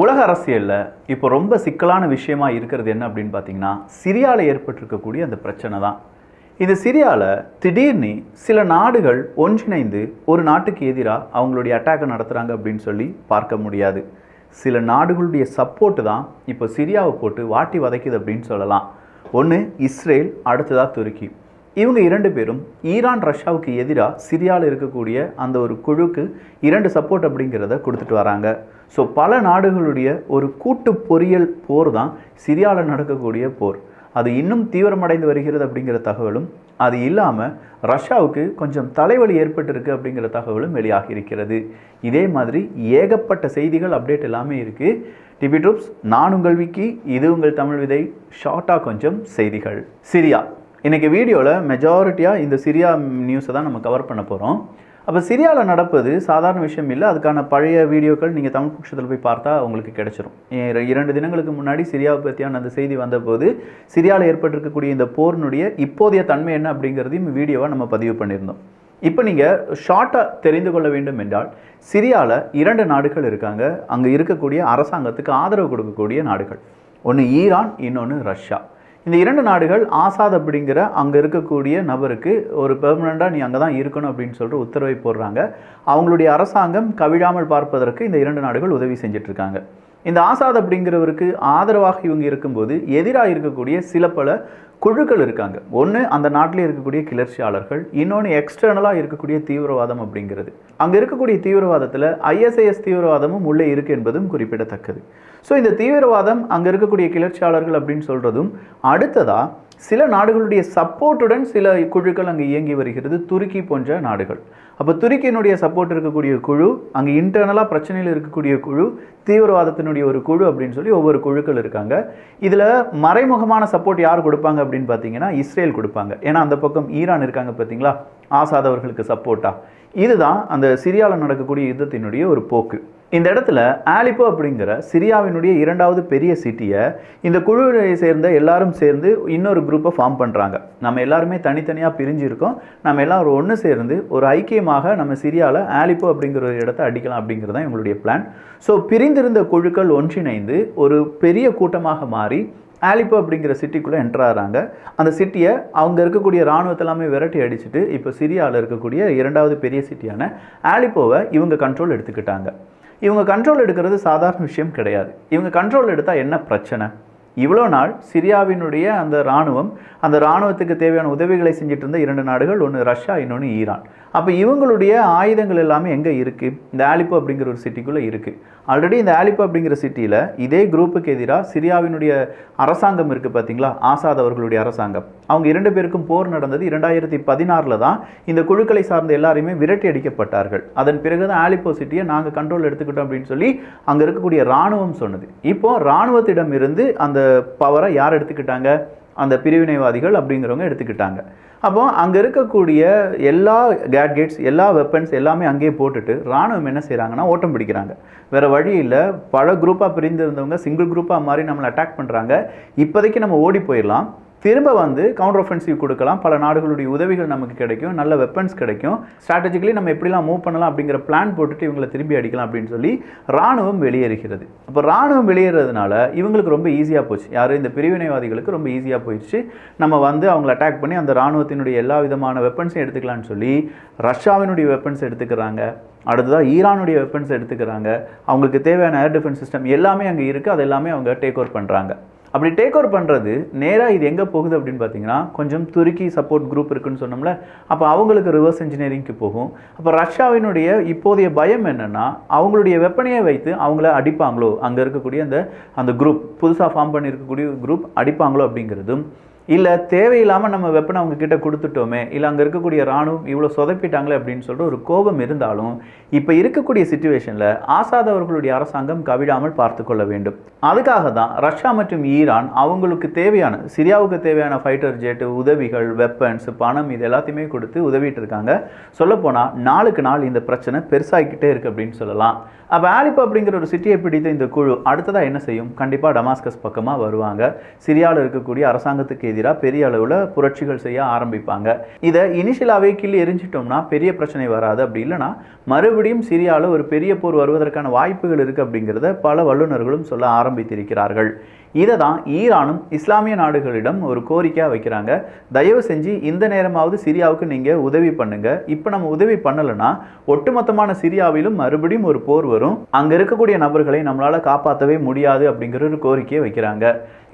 உலக அரசியலில் இப்போ ரொம்ப சிக்கலான விஷயமா இருக்கிறது என்ன அப்படின்னு பார்த்தீங்கன்னா சிரியாவில் ஏற்பட்டிருக்கக்கூடிய அந்த பிரச்சனை தான். இந்த சிரியாவில் திடீர்னு சில நாடுகள் ஒன்றிணைந்து ஒரு நாட்டுக்கு எதிராக அவங்களுடைய அட்டாக்கை நடத்துகிறாங்க அப்படின்னு சொல்லி பார்க்க முடியாது. சில நாடுகளுடைய சப்போர்ட்டு தான் இப்போ சிரியாவை போட்டு வாட்டி வதைக்குது அப்படின்னு சொல்லலாம். ஒன்று இஸ்ரேல் அடுத்ததாக துருக்கி. இவங்க இரண்டு பேரும் ஈரான் ரஷ்யாவுக்கு எதிராக சிரியாவில் இருக்கக்கூடிய அந்த ஒரு குழுக்கு இரண்டு சப்போர்ட் அப்படிங்கிறத கொடுத்துட்டு வராங்க. ஸோ பல நாடுகளுடைய ஒரு கூட்டு பொறியியல் போர் தான் சிரியாவில் நடக்கக்கூடிய போர். அது இன்னும் தீவிரமடைந்து வருகிறது அப்படிங்கிற தகவலும் அது இல்லாமல் ரஷ்யாவுக்கு கொஞ்சம் தலைவலி ஏற்பட்டிருக்கு அப்படிங்கிற தகவலும் வெளியாகி இருக்கிறது. இதே மாதிரி ஏகப்பட்ட செய்திகள் அப்டேட் எல்லாமே இருக்குது டிபி ட்ரூப்ஸ் நான் உங்கள் விக்கி இது உங்கள் தமிழ் விதை. ஷார்ட்டாக கொஞ்சம் செய்திகள். சிரியா. இன்றைக்கி வீடியோவில் மெஜாரிட்டியாக இந்த சிரியா நியூஸை தான் நம்ம கவர் பண்ண போகிறோம் அப்போ சிரியாவில் நடப்பது சாதாரண விஷயம் இல்லை அதுக்கான பழைய வீடியோக்கள் நீங்கள் தமிழ் பட்சத்தில் போய் பார்த்தா உங்களுக்கு கிடைச்சிரும். இரண்டு தினங்களுக்கு முன்னாடி சிரியாவை பற்றியான அந்த செய்தி வந்தபோது சிரியாவில் ஏற்பட்டிருக்கக்கூடிய இந்த போரினுடைய இப்போதைய தன்மை என்ன அப்படிங்கிறதையும் வீடியோவாக நம்ம பதிவு பண்ணியிருந்தோம். இப்போ நீங்கள் ஷார்ட்டாக தெரிந்து கொள்ள வேண்டும் என்றால் சிரியாவில் இரண்டு நாடுகள் இருக்காங்க. அங்கே இருக்கக்கூடிய அரசாங்கத்துக்கு ஆதரவு கொடுக்கக்கூடிய நாடுகள். ஒன்று ஈரான் இன்னொன்று ரஷ்யா. இந்த இரண்டு நாடுகள் ஆசாத் அப்படிங்கிற அங்கே இருக்கக்கூடிய நபருக்கு ஒரு பெர்மனண்ட்டாக நீ அங்கே தான் இருக்கணும் அப்படின்னு சொல்லிட்டு உத்தரவை போடுறாங்க. அவங்களுடைய அரசாங்கம் கவிழாமல் பார்ப்பதற்கு இந்த இரண்டு நாடுகள் உதவி செஞ்சுட்டு இருக்காங்க இந்த ஆசாத் அப்படிங்கிறவருக்கு ஆதரவாக இவங்க இருக்கும்போது எதிராக இருக்கக்கூடிய சில பல குழுக்கள் இருக்காங்க. ஒன்று அந்த நாட்டில் இருக்கக்கூடிய கிளர்ச்சியாளர்கள் இன்னொன்று எக்ஸ்டர்னலாக இருக்கக்கூடிய தீவிரவாதம் அப்படிங்கிறது. அங்கே இருக்கக்கூடிய தீவிரவாதத்தில் ஐஎஸ்ஐஎஸ் தீவிரவாதமும் உள்ளே இருக்கு என்பதும் குறிப்பிடத்தக்கது. ஸோ இந்த தீவிரவாதம் அங்கே இருக்கக்கூடிய கிளர்ச்சியாளர்கள் அப்படின்னு சொல்கிறதும் அடுத்ததாக சில நாடுகளுடைய சப்போர்ட்டுடன் சில குழுக்கள் அங்கே இயங்கி வருகிறது துருக்கி போன்ற நாடுகள். அப்போ துருக்கியினுடைய சப்போர்ட் இருக்கக்கூடிய குழு அங்கே இன்டர்னலாக பிரச்சனையில் இருக்கக்கூடிய குழு தீவிரவாதத்தினுடைய ஒரு குழு அப்படின்னு சொல்லி ஒவ்வொரு குழுக்கள் இருக்காங்க. இதில் மறைமுகமான சப்போர்ட் யார் கொடுப்பாங்க அப்படின்னு பார்த்தீங்கன்னா இஸ்ரேல் கொடுப்பாங்க. ஏன்னா அந்த பக்கம் ஈரான் இருக்காங்க பார்த்தீங்களா ஆசாதவர்களுக்கு சப்போர்ட்டாக சப்போர்ட்டா இதுதான் அந்த சிரியாவில் நடக்கக்கூடிய யுத்தத்தினுடைய ஒரு போக்கு. இந்த இடத்துல ஆலிப்போ அப்படிங்கிற சிரியாவினுடைய இரண்டாவது பெரிய சிட்டியை இந்த குழுவை சேர்ந்த எல்லாரும் சேர்ந்து இன்னொரு குரூப்பை ஃபார்ம் பண்ணுறாங்க நம்ம எல்லாருமே தனித்தனியாக பிரிஞ்சிருக்கோம். நம்ம எல்லாரும் ஒன்று சேர்ந்து ஒரு ஐக்கியமாக நம்ம சிரியாவில் ஆலிப்போ அப்படிங்கிற ஒரு இடத்த அடிக்கலாம் அப்படிங்கிறது தான் எங்களுடைய பிளான் ஸோ பிரிந்திருந்த குழுக்கள் ஒன்றிணைந்து ஒரு பெரிய கூட்டமாக மாறி ஆலிப்போ அப்படிங்கிற சிட்டிக்குள்ளே என்ட்ராகிறாங்க அந்த சிட்டியை அவங்க இருக்கக்கூடிய இராணுவத்தை எல்லாமே விரட்டி அடிச்சுட்டு இப்போ சிரியாவில் இருக்கக்கூடிய இரண்டாவது பெரிய சிட்டியான ஆலிப்போவை இவங்க கண்ட்ரோல் எடுத்துக்கிட்டாங்க. இவங்க கண்ட்ரோல் எடுக்கிறது சாதாரண விஷயம் கிடையாது. இவங்க கண்ட்ரோல் எடுத்தால் என்ன பிரச்சனை? இவ்வளோ நாள் சிரியாவினுடைய அந்த இராணுவம் அந்த இராணுவத்துக்கு தேவையான உதவிகளை செஞ்சுட்டு இருந்த இரண்டு நாடுகள் ஒன்று ரஷ்யா இன்னொன்று ஈரான். அப்போ இவங்களுடைய ஆயுதங்கள் எல்லாமே எங்கே இருக்குது இந்த ஆலிப்போ அப்படிங்கிற ஒரு சிட்டிக்குள்ளே இருக்குது ஆல்ரெடி இந்த ஆலிப்போ அப்படிங்கிற சிட்டியில் இதே குரூப்புக்கு எதிராக சிரியாவினுடைய அரசாங்கம் இருக்குது பார்த்தீங்களா ஆசாத் அவர்களுடைய அரசாங்கம். அவங்க இரண்டு பேருக்கும் போர் நடந்தது இரண்டாயிரத்தி பதினாறில் தான் இந்த குழுக்களை சார்ந்த எல்லாரையுமே விரட்டி அடிக்கப்பட்டார்கள். அதன் பிறகு தான் ஆலிப்போ சிட்டியை நாங்கள் கண்ட்ரோல் எடுத்துக்கிட்டோம் அப்படின்னு சொல்லி அங்கே இருக்கக்கூடிய இராணுவம் சொன்னது. இப்போ இராணுவத்திடமிருந்து அந்த பவரை யார் எடுத்துக்கிட்டாங்க? அந்த பிரிவினைவாதிகள் அப்படிங்கிறவங்க எடுத்துக்கிட்டாங்க. அப்போ அங்கே இருக்கக்கூடிய எல்லா கேட்கெட்ஸ் எல்லா வெப்பன்ஸ் எல்லாமே அங்கேயே போட்டுட்டு ராணுவம் என்ன செய்கிறாங்கன்னா ஓட்டம் பிடிக்கிறாங்க. வேறு வழி இல்லை. பல குரூப்பாக பிரிந்து இருந்தவங்க சிங்கிள் குரூப்பாக மாதிரி நம்மளை அட்டாக் பண்ணுறாங்க இப்போதைக்கு நம்ம ஓடி போயிடலாம். திரும்ப வந்து கவுண்டர் ஒஃபென்சிவ் கொடுக்கலாம். பல நாடுகளுடைய உதவிகள் நமக்கு கிடைக்கும். நல்ல வெப்பன்ஸ் கிடைக்கும். ஸ்ட்ராட்டஜிக்கலி நம்ம எப்படிலாம் மூவ் பண்ணலாம் அப்படிங்கிற பிளான் போட்டுட்டு இவங்களை திரும்பி அடிக்கலாம் அப்படின்னு சொல்லி ராணுவம் வெளியேறுகிறது. அப்போ ராணுவம் வெளியேறதுனால இவங்களுக்கு ரொம்ப ஈஸியாக போச்சு. யார்? இந்த பிரிவினைவாதிகளுக்கு ரொம்ப ஈஸியாக போயிடுச்சு. நம்ம வந்து அவங்கள அட்டாக் பண்ணி அந்த ராணுவத்தினுடைய எல்லா விதமான வெப்பன்ஸையும் எடுத்துக்கலாம்னு சொல்லி ரஷ்யாவினுடைய வெப்பன்ஸ் எடுத்துக்கிறாங்க. அடுத்ததாக ஈரானுடைய வெப்பன்ஸ் எடுத்துக்கிறாங்க. அவங்களுக்கு தேவையான ஏர் டிஃபென்ஸ் சிஸ்டம் எல்லாமே அங்கே இருக்குது அது எல்லாமே அவங்க டேக் ஓவர் பண்ணுறாங்க அப்படி டேக் ஓவர் பண்ணுறது நேராக இது எங்கே போகுது அப்படின்னு பார்த்தீங்கன்னா கொஞ்சம் துருக்கி சப்போர்ட் குரூப் இருக்குன்னு சொன்னோம்ல அப்போ அவங்களுக்கு ரிவர்ஸ் இன்ஜினியரிங்க்கு போகும். அப்போ ரஷ்யாவினுடைய இப்போதைய பயம் என்னென்னா அவங்களுடைய வெப்பனையை வைத்து அவங்கள அடிப்பாங்களோ? அங்கே இருக்கக்கூடிய அந்த அந்த குரூப் புதுசாக ஃபார்ம் பண்ணியிருக்கக்கூடிய குரூப் அடிப்பாங்களோ அப்படிங்கிறதும் இல்லை தேவையில்லாமல் நம்ம வெப்பனை அவங்க கிட்ட கொடுத்துட்டோமே இல்லை அங்கே இருக்கக்கூடிய ராணுவம் இவ்வளோ சொதப்பிட்டாங்களே அப்படின்னு சொல்லிட்டு ஒரு கோபம் இருந்தாலும் இப்போ இருக்கக்கூடிய சுச்சுவேஷனில் ஆசாத் அவர்களுடைய அரசாங்கம் கவிழாமல் பார்த்து கொள்ள வேண்டும். அதுக்காக தான் ரஷ்யா மற்றும் ஈரான் அவங்களுக்கு தேவையான சிரியாவுக்கு தேவையான ஃபைட்டர் ஜெட்டு உதவிகள் வெப்பன்ஸ் பணம் இது எல்லாத்தையுமே கொடுத்து உதவிட்டு இருக்காங்க. சொல்லப்போனால் நாளுக்கு நாள் இந்த பிரச்சனை பெருசாகிக்கிட்டே இருக்குது அப்படின்னு சொல்லலாம். அப்போ ஆலிப் அப்படிங்கிற ஒரு சிட்டியை பிடித்த இந்த குழு அடுத்ததாக என்ன செய்யும்? கண்டிப்பாக டமாஸ்கஸ் பக்கமாக வருவாங்க. சிரியாவில் இருக்கக்கூடிய அரசாங்கத்துக்கு எதிராக பெரிய அளவில் புரட்சிகள் செய்ய ஆரம்பிப்பாங்க. இதை இனிஷியலாகவே கிள்ளி எரிஞ்சிட்டோம்னா பெரிய பிரச்சனை வராது. அப்படி இல்லைன்னா மறுபடியும் சிரியாவில் ஒரு பெரிய போர் வருவதற்கான வாய்ப்புகள் இருக்குது அப்படிங்கிறத பல வல்லுநர்களும் சொல்ல ஆரம்பித்திருக்கிறார்கள். இதை தான் ஈரானும் இஸ்லாமிய நாடுகளிடம் ஒரு கோரிக்கையாக வைக்கிறாங்க. தயவு செஞ்சு இந்த நேரமாவது சிரியாவுக்கு நீங்கள் உதவி பண்ணுங்க. இப்போ நம்ம உதவி பண்ணலைன்னா ஒட்டுமொத்தமான சிரியாவிலும் மறுபடியும் ஒரு போர் வரும். அங்கே இருக்கக்கூடிய நபர்களை நம்மளால் காப்பாற்றவே முடியாது அப்படிங்கிற ஒரு கோரிக்கையை வைக்கிறாங்க.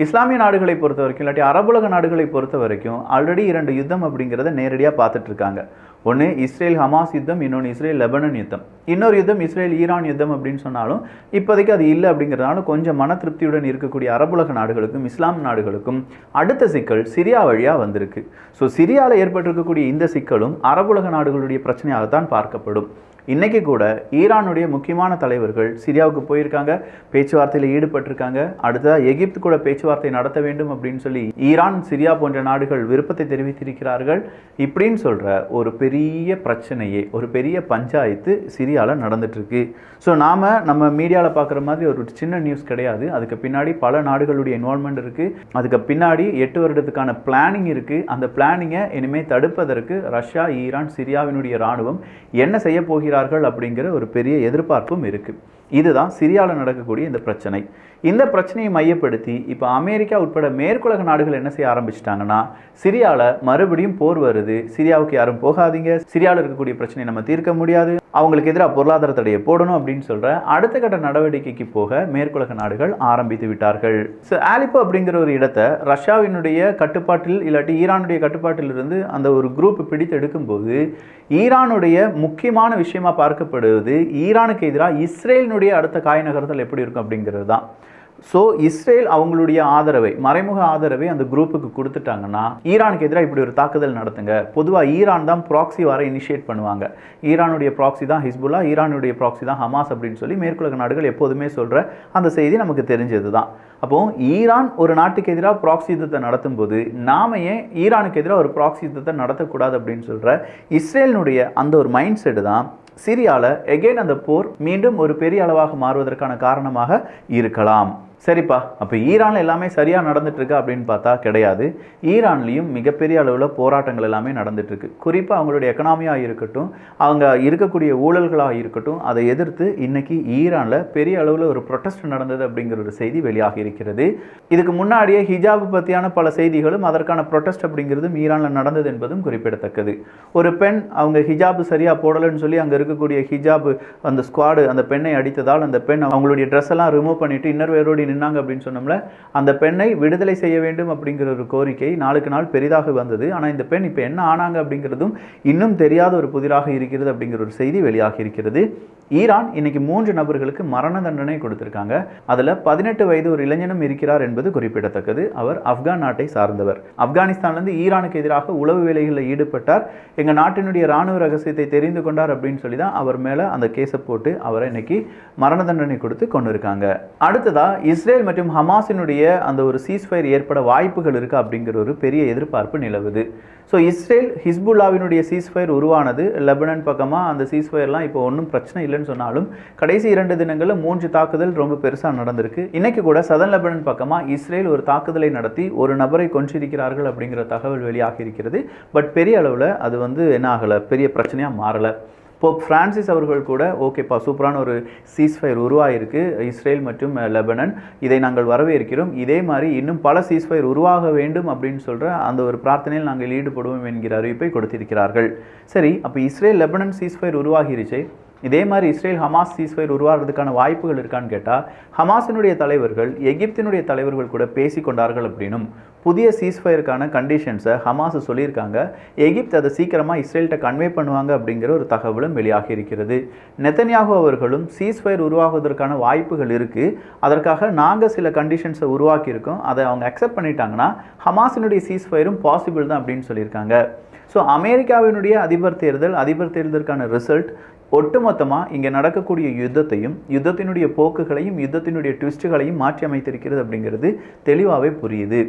இஸ்லாமிய நாடுகளை பொறுத்த வரைக்கும் இல்லாட்டி அரபுலக நாடுகளை பொறுத்த வரைக்கும் ஆல்ரெடி இரண்டு யுத்தம் அப்படிங்கிறத நேரடியாக பார்த்துட்ருக்காங்க ஒன்று இஸ்ரேல் ஹமாஸ் யுத்தம் இன்னொன்று இஸ்ரேல் லெபனன் யுத்தம். இன்னொரு யுத்தம் இஸ்ரேல் ஈரான் யுத்தம் அப்படின்னு சொன்னாலும் இப்போதைக்கு அது இல்லை அப்படிங்கிறதுனால கொஞ்சம் மன திருப்தியுடன் இருக்கக்கூடிய அரபுலக நாடுகளுக்கும் இஸ்லாம் நாடுகளுக்கும் அடுத்த சிக்கல் சிரியா வழியாக வந்திருக்கு. ஸோ சிரியாவில் ஏற்பட்டிருக்கக்கூடிய இந்த சிக்கலும் அரபுலக நாடுகளுடைய பிரச்சனையாகத்தான் பார்க்கப்படும். இன்னைக்கு கூட ஈரானுடைய முக்கியமான தலைவர்கள் சிரியாவுக்கு போயிருக்காங்க பேச்சுவார்த்தையில் ஈடுபட்டிருக்காங்க. அடுத்ததாக எகிப்து கூட பேச்சுவார்த்தை நடத்த வேண்டும் அப்படின்னு சொல்லி ஈரான் சிரியா போன்ற நாடுகள் விருப்பத்தை தெரிவித்திருக்கிறார்கள். இப்படின்னு சொல்கிற ஒரு பெரிய பிரச்சனையே ஒரு பெரிய பஞ்சாயத்து சிரியாவில் நடந்துட்டுருக்கு. ஸோ நாம நம்ம மீடியாவில் பார்க்குற மாதிரி ஒரு சின்ன நியூஸ் கிடையாது. அதுக்கு பின்னாடி பல நாடுகளுடைய இன்வால்மெண்ட் இருக்குது அதுக்கு பின்னாடி எட்டு வருடத்துக்கான பிளானிங் இருக்குது அந்த பிளானிங்கை இனிமேல் தடுப்பதற்கு ரஷ்யா ஈரான் சிரியாவினுடைய ராணுவம் என்ன செய்ய போகிறார்கள் அப்படிங்கிற ஒரு பெரிய எதிர்பார்ப்பும் இருக்கு. இதுதான் சிரியாவில் நடக்கக்கூடிய இந்த பிரச்சனை. இந்த பிரச்சனையை மையப்படுத்தி இப்போ அமெரிக்கா உட்பட மேற்குலக நாடுகள் என்ன செய்ய ஆரம்பிச்சிட்டாங்கன்னா சிரியாவில் மறுபடியும் போர் வருது. சிரியாவுக்கு யாரும் போகாதீங்க. சிரியாவில் இருக்கக்கூடிய பிரச்சனையை நம்ம தீர்க்க முடியாது. அவங்களுக்கு எதிராக பொருளாதார தடையை போடணும் அப்படின்னு சொல்கிற அடுத்த கட்ட நடவடிக்கைக்கு போக மேற்குலக நாடுகள் ஆரம்பித்து விட்டார்கள். ஸோ ஆலிப்போ அப்படிங்கிற ஒரு இடத்தை ரஷ்யாவினுடைய கட்டுப்பாட்டில் இல்லாட்டி ஈரானுடைய கட்டுப்பாட்டிலிருந்து அந்த ஒரு குரூப் பிடித்து எடுக்கும்போது ஈரானுடைய முக்கியமான விஷயமா பார்க்கப்படுவது ஈரானுக்கு எதிராக இஸ்ரேலினுடைய அடுத்த காய் நகரத்தில் எப்படி இருக்கும் அப்படிங்கிறது தான். ஸோ இஸ்ரேல் அவங்களுடைய ஆதரவை மறைமுக ஆதரவை அந்த குரூப்புக்கு கொடுத்துட்டாங்கன்னா ஈரானுக்கு எதிராக இப்படி ஒரு தாக்குதல் நடத்துங்க. பொதுவாக ஈரான் தான் ப்ராக்ஸி வர இனிஷியேட் பண்ணுவாங்க. ஈரானுடைய ப்ராக்ஸி தான் ஹிஸ்புல்லா ஈரானுடைய ப்ராக்சி தான் ஹமாஸ் அப்படின்னு சொல்லி மேற்குலக நாடுகள் எப்போதுமே சொல்கிற அந்த செய்தி நமக்கு தெரிஞ்சது தான் அப்போ ஈரான் ஒரு நாட்டுக்கு எதிராக ப்ராக்சி யுத்தத்தை நடத்தும் போது நாம ஏன் ஈரானுக்கு எதிராக ஒரு ப்ராக்சி யுத்தத்தை நடத்தக்கூடாது அப்படின்னு சொல்கிற இஸ்ரேலினுடைய அந்த ஒரு மைண்ட் செட்டு தான் சிரியாவில் எகெயின் அந்த போர் மீண்டும் ஒரு பெரிய அளவாக மாறுவதற்கான காரணமாக இருக்கலாம். சரிப்பா அப்போ ஈரானில் எல்லாமே சரியாக நடந்துட்டுருக்கு அப்படின்னு பார்த்தா கிடையாது. ஈரான்லேயும் மிகப்பெரிய அளவில் போராட்டங்கள் எல்லாமே நடந்துட்டுருக்கு. குறிப்பாக அவங்களுடைய எக்கனாமியாக இருக்கட்டும் அவங்க இருக்கக்கூடிய ஊழல்களாக இருக்கட்டும் அதை எதிர்த்து இன்றைக்கி ஈரானில் பெரிய அளவில் ஒரு ப்ரொட்டஸ்ட் நடந்தது அப்படிங்கிற ஒரு செய்தி வெளியாகி இருக்கிறது. இதுக்கு முன்னாடியே ஹிஜாப் பற்றியான பல செய்திகளும் அதற்கான ப்ரொட்டஸ்ட் அப்படிங்கிறதும் ஈரானில் நடந்தது என்பதும் குறிப்பிடத்தக்கது. ஒரு பெண் அவங்க ஹிஜாப் சரியாக போடலைன்னு சொல்லி அங்கே இருக்கக்கூடிய ஹிஜாப் அந்த ஸ்குவாடு அந்த பெண்ணை அடித்ததால் அந்த பெண் அவங்களுடைய ட்ரெஸ் எல்லாம் ரிமூவ் பண்ணிவிட்டு இன்னர் நின்னாங்க அப்படின்னு சொன்னோம்ல அந்த பெண்ணை விடுதலை செய்ய வேண்டும் அப்படிங்கிற ஒரு கோரிக்கை நாளுக்கு நாள் பெரிதாக வந்தது. ஆனால் இந்த பெண் இப்போ என்ன ஆனாங்க அப்படிங்கிறதும் இன்னும் தெரியாத ஒரு புதிராக இருக்கிறது அப்படிங்கிற ஒரு செய்தி வெளியாகி இருக்கிறது. ஈரான் இன்னைக்கு மூன்று நபர்களுக்கு மரண தண்டனை கொடுத்திருக்காங்க. அதில் பதினெட்டு வயது ஒரு இளைஞனும் இருக்கிறார் என்பது குறிப்பிடத்தக்கது. அவர் ஆப்கான் நாட்டை சார்ந்தவர். ஆப்கானிஸ்தான்லேருந்து ஈரானுக்கு எதிராக உளவு வேலைகளில் ஈடுபட்டார். எங்கள் நாட்டினுடைய ராணுவ ரகசியத்தை தெரிந்து கொண்டார் அப்படின்னு சொல்லி தான் அவர் மேலே அந்த கேஸை போட்டு அவரை இன்னைக்கு மரண தண்டனை கொடுத்து கொண்டு இருக்காங்க அடுத்ததா இஸ்ரேல் மற்றும் ஹமாஸினுடைய அந்த ஒரு சீஸ்ஃபயர் ஏற்பட வாய்ப்புகள் இருக்கு அப்படிங்கிற ஒரு பெரிய எதிர்பார்ப்பு நிலவுது. ஸோ இஸ்ரேல் ஹிஸ்புல்லாவினுடைய சீஸ்ஃபயர் உருவானது. லெபனன் பக்கமாக அந்த சீஸ்ஃபயர்லாம் இப்போ ஒன்றும் பிரச்சனை இல்லைன்னு சொன்னாலும் கடைசி இரண்டு தினங்களில் மூன்று தாக்குதல் ரொம்ப பெருசாக நடந்திருக்கு. இன்றைக்கி கூட சதன் லெபனன் பக்கமாக இஸ்ரேல் ஒரு தாக்குதலை நடத்தி ஒரு நபரை கொன்றிருக்கிறார்கள் அப்படிங்கிற தகவல் வெளியாகி இருக்கிறது. பட் பெரிய அளவில் அது வந்து என்ன ஆகலை? பெரிய பிரச்சனையாக மாறலை. போப் ஃப்ரான்சிஸ் அவர்கள் கூட ஓகேப்பா சூப்பரான ஒரு சீஸ்ஃபயர் உருவாயிருக்கு. இஸ்ரேல் மற்றும் லெபனன். இதை நாங்கள் வரவேற்கிறோம். இதே மாதிரி இன்னும் பல சீஸ்ஃபயர் உருவாக வேண்டும் அப்படின்னு சொல்கிற அந்த ஒரு பிரார்த்தனையில் நாங்கள் ஈடுபடுவோம் என்கிற அறிவிப்பை கொடுத்திருக்கிறார்கள். சரி அப்போ இஸ்ரேல் லெபனன் சீஸ்ஃபயர் உருவாகிருச்சே. இதே மாதிரி இஸ்ரேல் ஹமாஸ் சீஸ்ஃபயர் உருவாகிறதுக்கான வாய்ப்புகள் இருக்கான்னு கேட்டால் ஹமாஸினுடைய தலைவர்கள் எகிப்தினுடைய தலைவர்கள் கூட பேசி கொண்டார்கள் அப்படின்னும் புதிய சீஸ்ஃபயருக்கான கண்டிஷன்ஸை ஹமாஸ் சொல்லியிருக்காங்க. எகிப்து அதை சீக்கிரமாக இஸ்ரேல்கிட்ட கன்வே பண்ணுவாங்க அப்படிங்கிற ஒரு தகவலும் வெளியாகி இருக்கிறது. நெத்தன்யாகு அவர்களும் சீஸ்ஃபயர் உருவாகுவதற்கான வாய்ப்புகள் இருக்குது அதற்காக நாங்கள் சில கண்டிஷன்ஸை உருவாக்கியிருக்கோம். அதை அவங்க அக்செப்ட் பண்ணிட்டாங்கன்னா ஹமாஸினுடைய சீஸ்ஃபயரும் பாசிபிள் தான் அப்படின்னு சொல்லியிருக்காங்க. ஸோ அமெரிக்காவினுடைய அதிபர் தேர்தல் அதிபர் தேர்தலுக்கான ரிசல்ட் ஒட்டுமொத்தமாக இங்கே நடக்கக்கூடிய யுத்தத்தையும் யுத்தத்தினுடைய போக்குகளையும் யுத்தத்தினுடைய ட்விஸ்ட்டுகளையும் மாற்றி அமைத்திருக்கிறது அப்படிங்கிறது தெளிவாகவே புரியுது.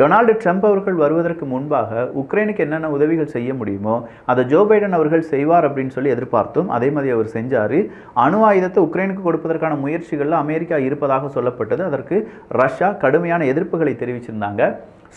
டொனால்டு ட்ரம்ப் அவர்கள் வருவதற்கு முன்பாக உக்ரைனுக்கு என்னென்ன உதவிகள் செய்ய முடியுமோ அதை ஜோ பைடன் அவர்கள் செய்வார் அப்படின்னு சொல்லி எதிர்பார்த்தோம் அதே மாதிரி அவர் செஞ்சார். அணு ஆயுதத்தை உக்ரைனுக்கு கொடுப்பதற்கான முயற்சிகளில் அமெரிக்கா இருப்பதாக சொல்லப்பட்டது. அதற்கு ரஷ்யா கடுமையான எதிர்ப்புகளை தெரிவிச்சிருந்தாங்க.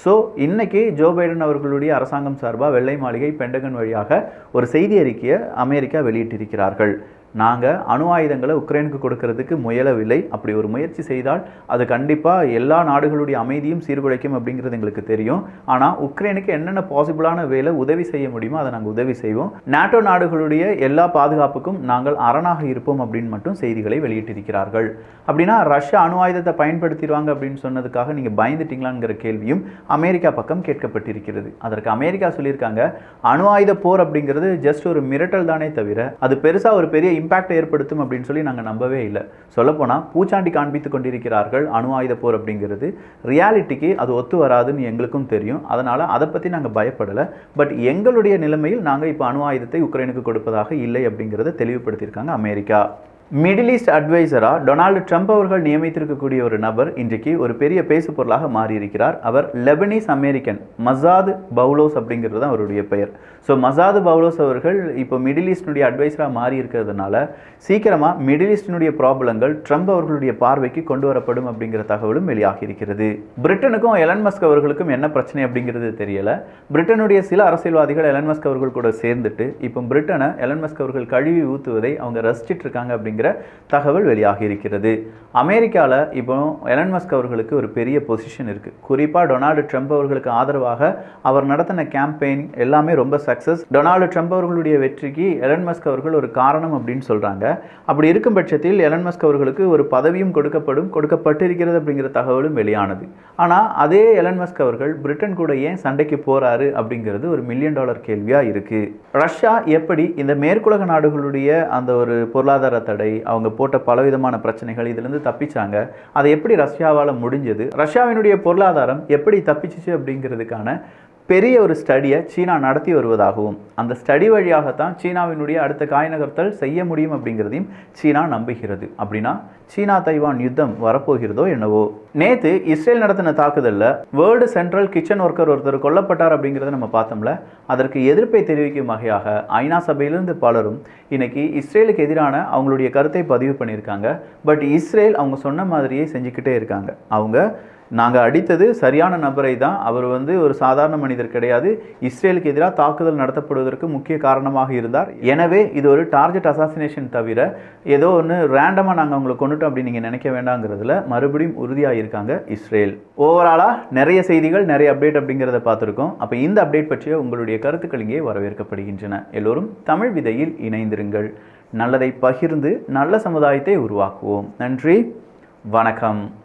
ஸோ இன்னைக்கு ஜோ பைடன் அவர்களுடைய அரசாங்கம் சார்பாக வெள்ளை மாளிகை பெண்டகன் வழியாக ஒரு செய்தி அறிக்கையை அமெரிக்கா வெளியிட்டிருக்கிறார்கள். நாங்கள் அணு ஆயுதங்களை உக்ரைனுக்கு கொடுக்கறதுக்கு முயலவில்லை. அப்படி ஒரு முயற்சி செய்தால் அது கண்டிப்பாக எல்லா நாடுகளுடைய அமைதியும் சீர்குலைக்கும் அப்படிங்கிறது எங்களுக்கு தெரியும். ஆனால் உக்ரைனுக்கு என்னென்ன பாசிபிளான வேலை உதவி செய்ய முடியுமோ அதை நாங்கள் உதவி செய்வோம். நாட்டோ நாடுகளுடைய எல்லா பாதுகாப்புக்கும் நாங்கள் அரணாக இருப்போம் அப்படின்னு மட்டும் செய்திகளை வெளியிட்டிருக்கிறார்கள். அப்படின்னா ரஷ்யா அணு ஆயுதத்தை பயன்படுத்திடுவாங்க அப்படின்னு சொன்னதுக்காக நீங்கள் பயந்துட்டீங்களாங்கிற கேள்வியும் அமெரிக்கா பக்கம் கேட்கப்பட்டிருக்கிறது. அதற்கு அமெரிக்கா சொல்லியிருக்காங்க அணு ஆயுத போர் அப்படிங்கிறது ஜஸ்ட் ஒரு மிரட்டல் தானே தவிர அது பெருசாக ஒரு பெரிய இம்பாக்ட் ஏற்படுத்தும் அப்படின்னு சொல்லி நாங்கள் நம்பவே இல்லை. சொல்லப்போனால் பூச்சாண்டி காண்பித்து கொண்டிருக்கிறார்கள் அணு ஆயுத போர் அப்படிங்கிறது. ரியாலிட்டிக்கு அது ஒத்து வராதுன்னு எங்களுக்கும் தெரியும். அதனால் அதை பற்றி நாங்கள் பயப்படலை. பட் எங்களுடைய நிலைமையில் நாங்கள் இப்போ அணு ஆயுதத்தை உக்ரைனுக்கு கொடுப்பதாக இல்லை அப்படிங்கிறத தெளிவுபடுத்தியிருக்காங்க அமெரிக்கா. மிடில் ஈஸ்ட் அட்வைசராக டொனால்டு ட்ரம்ப் அவர்கள் நியமித்திருக்கக்கூடிய ஒரு நபர் இன்றைக்கு ஒரு பெரிய பேசு பொருளாக மாறியிருக்கிறார். அவர் லெபனீஸ் அமெரிக்கன் மசாது பவுலோஸ் அப்படிங்கிறது தான் அவருடைய பெயர். ஸோ மசாது பவுலோஸ் அவர்கள் இப்போ மிடில் ஈஸ்டினுடைய அட்வைசராக மாறி இருக்கிறதுனால சீக்கிரமாக மிடில் ஈஸ்டினுடைய ப்ராப்ளங்கள் ட்ரம்ப் அவர்களுடைய பார்வைக்கு கொண்டு வரப்படும் அப்படிங்கிற தகவலும் வெளியாகி இருக்கிறது பிரிட்டனுக்கும் எலன் மஸ்க் அவர்களுக்கும் என்ன பிரச்சனை அப்படிங்கிறது தெரியல. பிரிட்டனுடைய சில அரசியல்வாதிகள் எலன் மஸ்க் அவர்கள் கூட சேர்ந்துட்டு இப்போ பிரிட்டனை எலன் மஸ்க் அவர்கள் கழுவி ஊற்றுவதை அவங்க ரசிச்சிட்டு இருக்காங்க அப்படிங்கிற தகவல் வெளியாகி இருக்கிறது அமெரிக்காவில் இப்போ எலன் மஸ்க் அவர்களுக்கு ஒரு பெரிய பொசிஷன் இருக்குது குறிப்பாக டொனால்டு ட்ரம்ப் அவர்களுக்கு ஆதரவாக அவர் நடத்தின கேம்பெயின் எல்லாமே ரொம்ப சக்ஸஸ் டொனால்டு ட்ரம்ப் அவர்களுடைய வெற்றிக்கு எலன் மஸ்க் அவர்கள் ஒரு காரணம் அப்படின்னு சொல்கிறாங்க அப்படி இருக்கும் பட்சத்தில் எலன் மஸ்க் அவர்களுக்கு ஒரு பதவியும் கொடுக்கப்படும் கொடுக்கப்பட்டிருக்கிறது அப்படிங்கிற தகவலும் வெளியானது. ஆனால் அதே எலன் மஸ்க் அவர்கள் பிரிட்டன் கூட ஏன் சண்டைக்கு போகிறாரு அப்படிங்கிறது ஒரு மில்லியன் டாலர் கேள்வியாக இருக்குது ரஷ்யா எப்படி இந்த மேற்குலக நாடுகளுடைய அந்த ஒரு பொருளாதார தடை அவங்க போட்ட பலவிதமான பிரச்சனைகள் இதிலிருந்து தப்பிச்சாங்க. அதை எப்படி ரஷ்யாவால் முடிஞ்சது? ரஷ்யாவினுடைய பொருளாதாரம் எப்படி தப்பிச்சிச்சு அப்படிங்கிறதுக்கான பெரிய ஒரு ஸ்டடியை சீனா நடத்தி வருவதாகவும் அந்த ஸ்டடி வழியாகத்தான் சீனாவினுடைய அடுத்த காய் நகர்த்தல் செய்ய முடியும் அப்படிங்கிறதையும் சீனா நம்புகிறது. அப்படின்னா சீனா தைவான் யுத்தம் வரப்போகிறதோ என்னவோ. நேத்து இஸ்ரேல் நடத்தின தாக்குதலில் வேர்ல்டு சென்ட்ரல் கிச்சன் ஒர்க்கர் ஒருத்தர் கொல்லப்பட்டார் அப்படிங்கிறத நம்ம பார்த்தோம்ல. அதற்கு எதிர்ப்பை தெரிவிக்கும் வகையாக ஐநா சபையிலிருந்து பலரும் இன்னைக்கு இஸ்ரேலுக்கு எதிரான அவங்களுடைய கருத்தை பதிவு பண்ணியிருக்காங்க. பட் இஸ்ரேல் அவங்க சொன்ன மாதிரியே செஞ்சுக்கிட்டே இருக்காங்க. அவங்க நாங்கள் அடித்தது சரியான நபரை தான் அவர் வந்து ஒரு சாதாரண மனிதர் கிடையாது. இஸ்ரேலுக்கு எதிராக தாக்குதல் நடத்தப்படுவதற்கு முக்கிய காரணமாக இருந்தார். எனவே இது ஒரு டார்கெட் அசாசினேஷன் தவிர ஏதோ ஒன்று ரேண்டமாக நாங்கள் அவங்களை கொண்டுட்டோம் அப்படின்னு நீங்கள் நினைக்க வேண்டாங்கிறதுல மறுபடியும் உறுதியாக இருக்காங்க இஸ்ரேல் ஓவராலாக நிறைய செய்திகள் நிறைய அப்டேட் அப்படிங்கிறத பார்த்துருக்கோம். அப்போ இந்த அப்டேட் பற்றிய உங்களுடைய கருத்துக்கள் இங்கே வரவேற்கப்படுகின்றன. எல்லோரும் தமிழ் விதையில் இணைந்திருங்கள். நல்லதை பகிர்ந்து நல்ல சமுதாயத்தை உருவாக்குவோம். நன்றி. வணக்கம்.